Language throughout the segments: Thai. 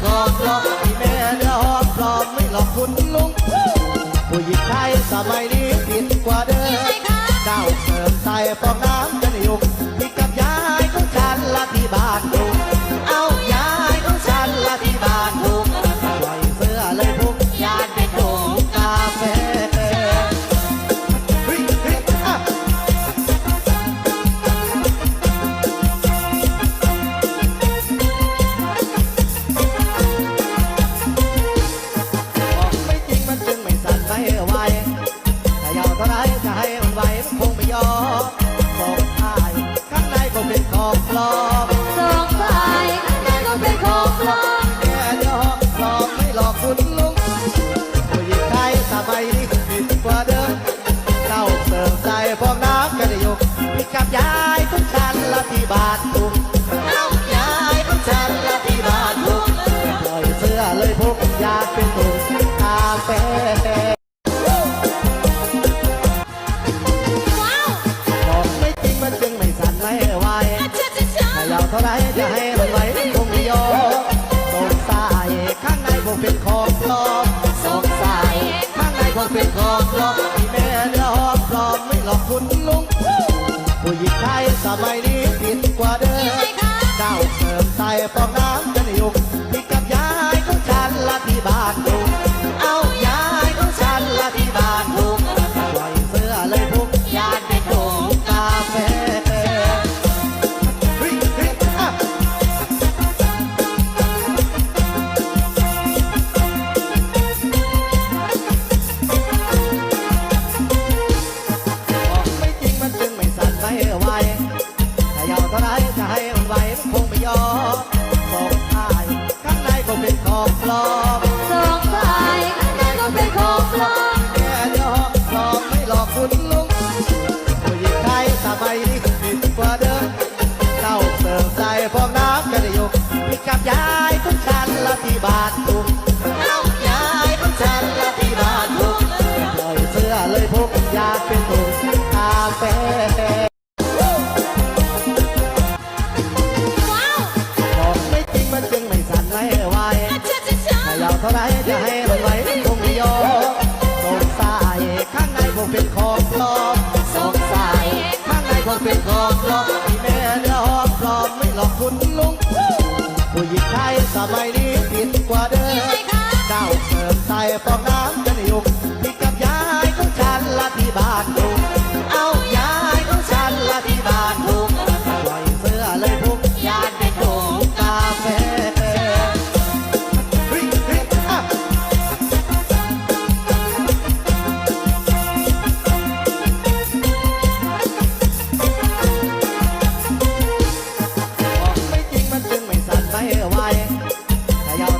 คอสอกที่แม่เดือหอบสอกไม่หลอกคุณลุง ผู้หญิงไทยสมัยนี้ผิดกว่าเดิมเจ้าเสริมใส่ป้อง ของปลอมสองสายข้างในก็เป็นของปลอมแค่ยอมปลอมไม่หลอกคุณลุงผู้หญิง อมไม่หลอกคุณลุง ผู้หญิงไทยสมัยนี้ผิดกว่าเดิมเจ้าเสริมใส่ฟองน้ำ ถ้าอยาวเท่าไรจะให้มันไหวมันคงไม่ยอมบอกทายข้างในก็เป็นของปลอมสองฝ่ายข้างในก็เป็นของปลอมแค่ยอมปลอมไม่หลอกคุณลุงผู้หญิงไทยสมัยนี้ผิดกว่าเดิมเจ้าเสิร์ฟใส่ฟองน้ำกันอยู่พี่กับยายของฉันละที่บานตุ้มเอายายของฉันละที่บานตุ้มปล่อยเสื้อเลยพกยาเป็น เท่าไรจะให้มันไหวคงไม่ยอมสงสัยข้างในคงเป็นของปลอมสงสัยข้างในคงเป็นของปลอมที่แม่หลอหอมปลอมไม่หลอกคุณลุงผู้หญิงไทยสมัยนี้ผิดกว่าเดิมเจ้าเสริมใส่ฟองน้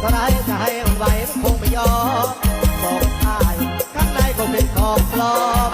เท่าไรจะให้ไหวมันคงไม่ยอมบอกทายข้างในก็เป็นของปลอม